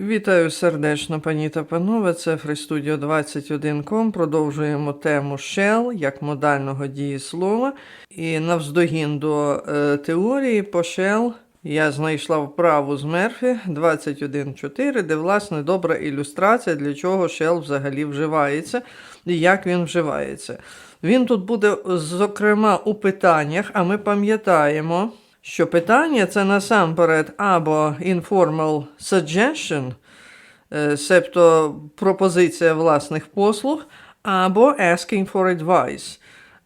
Вітаю сердечно, пані та панове. Це FreeStudio 21.com. Продовжуємо тему shall як модального дієслова. І навздогін до е, теорії по shall я знайшла вправу з Мерфі 21.4, де, власне, добра ілюстрація, для чого shall взагалі вживається і як він вживається. Він тут буде, зокрема, у питаннях, а ми пам'ятаємо що питання це насамперед або informal suggestion, е, себто пропозиція власних послуг, або asking for advice,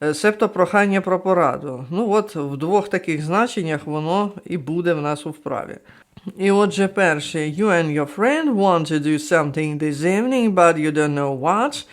е, себто прохання про пораду. Ну от в двох таких значеннях воно і буде в нас у вправі. І отже, перше, you and your friend want to do something this evening, but you don't know what.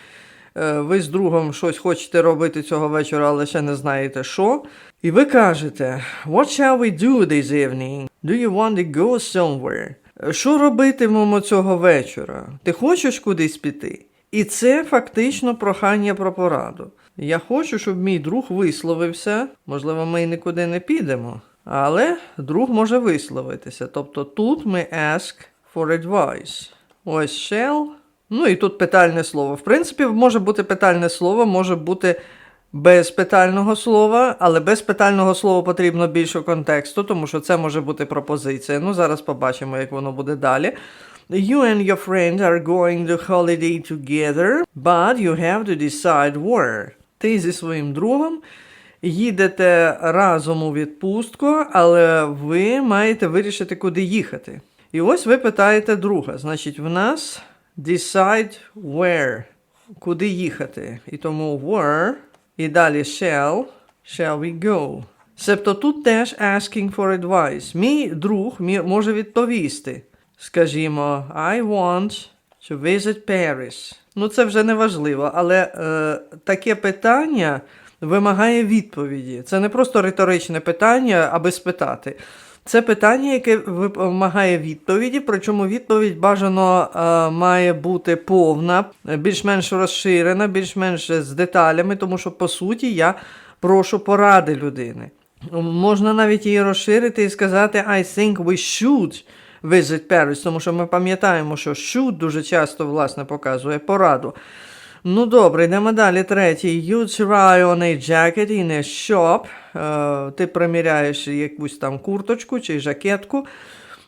Е, Ви з другом щось хочете робити цього вечора, але ще не знаєте що. І ви кажете, What shall we do this evening? Do you want to go somewhere? Е, Що робитимемо цього вечора? Ти хочеш кудись піти? І це фактично прохання про пораду. Я хочу, щоб мій друг висловився. Можливо, ми нікуди не підемо, але друг може висловитися. Тобто тут ми ask for advice. Ось shall. Ну і тут питальне слово. В принципі, може бути питальне слово, може бути без питального слова, але без питального слова потрібно більше контексту, тому що це може бути пропозиція. Ну, зараз побачимо, як воно буде далі. You and your friend are going to holiday together, but you have to decide where. Ти зі своїм другом їдете разом у відпустку, але ви маєте вирішити, куди їхати. І ось ви питаєте друга. Значить, в нас decide where. Куди їхати. І тому where. І далі shall. Shall we go? Себто тут теж asking for advice. Мій друг може відповісти. Скажімо, I want to visit Paris. Ну, це вже не важливо, але е, таке питання вимагає відповіді. Це не просто риторичне питання, аби спитати. Це питання, яке вимагає відповіді, причому відповідь бажано е, має бути повна, більш-менш розширена, більш-менш з деталями, тому що по суті я прошу поради людини. Можна навіть її розширити і сказати I think we should visit Paris, тому що ми пам'ятаємо, що should дуже часто власне показує пораду. Ну добре, йдемо далі. Третій. You try on a jacket in a shop. Е, ти приміряєш якусь там курточку чи жакетку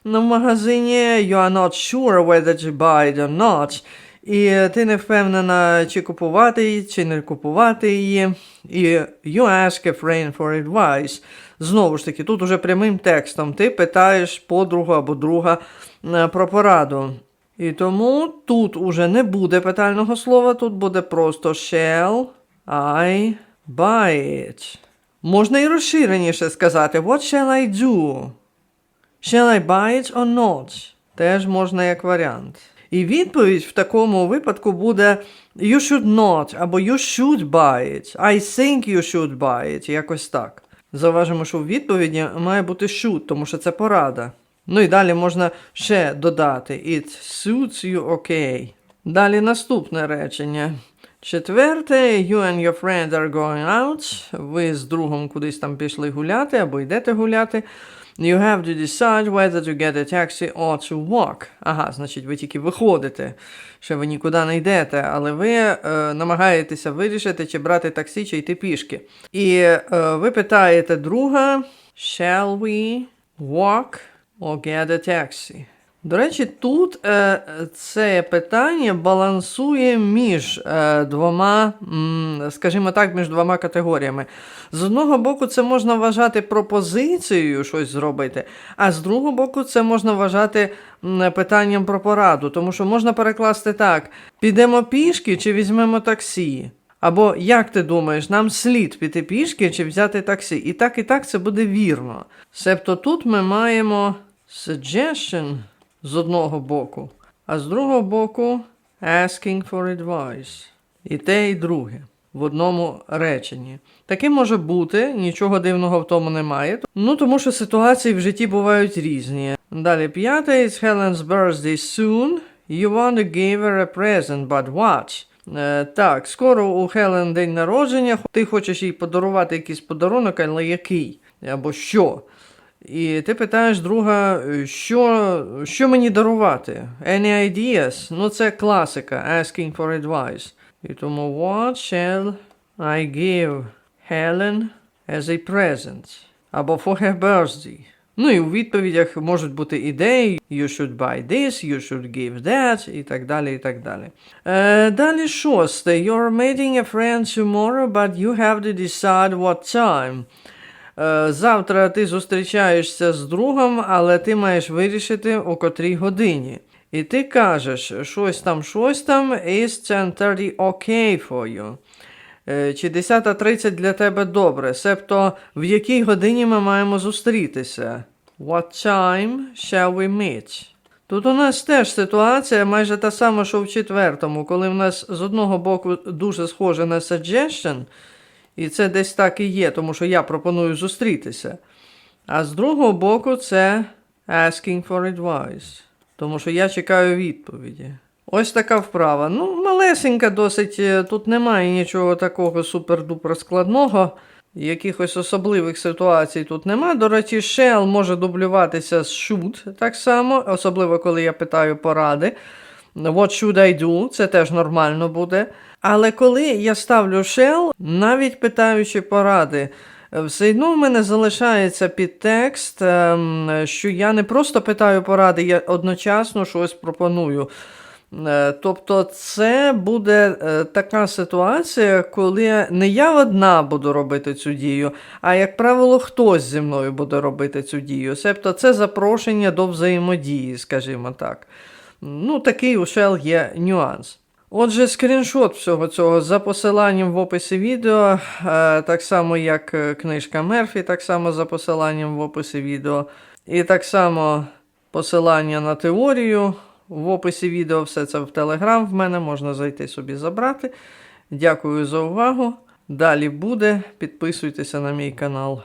в магазині. You are not sure whether to buy it or not. І ти не впевнена, чи купувати її, чи не купувати її. І you ask a friend for advice. Знову ж таки, тут уже прямим текстом ти питаєш подругу або друга е, про пораду. І тому тут уже не буде питального слова, тут буде просто shall I buy it. Можна і розширеніше сказати What shall I do? Shall I buy it or not? Теж можна як варіант. І відповідь в такому випадку буде You should not або You should buy it. I think you should buy it. Якось так. Заважимо, що в відповіді має бути should, тому що це порада. Ну і далі можна ще додати It suits you okay. Далі наступне речення. Четверте, you and your friend are going out. Ви з другом кудись там пішли гуляти або йдете гуляти. You have to decide whether to get a taxi or to walk. Ага, значить, ви тільки виходите, що ви нікуди не йдете, але ви е, намагаєтеся вирішити, чи брати таксі, чи йти пішки. І е, ви питаєте друга, shall we walk or get? До речі, тут е, це питання балансує між е, двома, м, скажімо так, між двома категоріями. З одного боку, це можна вважати пропозицією щось зробити, а з другого боку, це можна вважати м, питанням про пораду, тому що можна перекласти так: підемо пішки чи візьмемо таксі. Або як ти думаєш, нам слід піти пішки чи взяти таксі? І так, і так це буде вірно. Себто тут ми маємо suggestion з одного боку, а з другого боку asking for advice. І те, і друге в одному реченні. Таке може бути, нічого дивного в тому немає. Ну тому що ситуації в житті бувають різні. Далі п'яте, it's Helen's birthday soon. You want to give her a present, but what? Е, так, скоро у Хелен день народження. Ти хочеш їй подарувати якийсь подарунок, але який? Або що? І ти питаєш друга, що, що мені дарувати? Any ideas? Ну, це класика, asking for advice. І тому what shall I give Helen as a present? Або for her birthday. Ну і у відповідях можуть бути ідеї you should buy this, you should give that, і так далі, і так далі. Е, далі шосте. You're meeting a friend tomorrow, but you have to decide what time. Е, завтра ти зустрічаєшся з другом, але ти маєш вирішити у котрій годині. І ти кажеш, щось там, щось там, is 10.30 okay for you. Е, Чи 10.30 для тебе добре? Себто, в якій годині ми маємо зустрітися? What time shall we meet? Тут у нас теж ситуація майже та сама, що в четвертому, коли в нас з одного боку дуже схоже на suggestion, і це десь так і є, тому що я пропоную зустрітися. А з другого боку, це asking for advice, тому що я чекаю відповіді. Ось така вправа. Ну, малесенька досить, е, тут немає нічого такого супер-дупер складного. Якихось особливих ситуацій тут нема. До речі, shall може дублюватися з should так само, особливо коли я питаю поради. What should I do? Це теж нормально буде. Але коли я ставлю shall, навіть питаючи поради, е, все одно в мене залишається підтекст, ем, що я не просто питаю поради, я одночасно щось пропоную. Е, Тобто, це буде е, така ситуація, коли не я одна буду робити цю дію, а, як правило, хтось зі мною буде робити цю дію. Себто це запрошення до взаємодії, скажімо так. Ну, такий у Shell є нюанс. Отже, скріншот всього цього за посиланням в описі відео, е, так само як е, книжка Мерфі, так само за посиланням в описі відео, і так само посилання на теорію. В описі відео все це в Телеграм в мене можна зайти собі забрати. Дякую за увагу. Далі буде. Підписуйтеся на мій канал.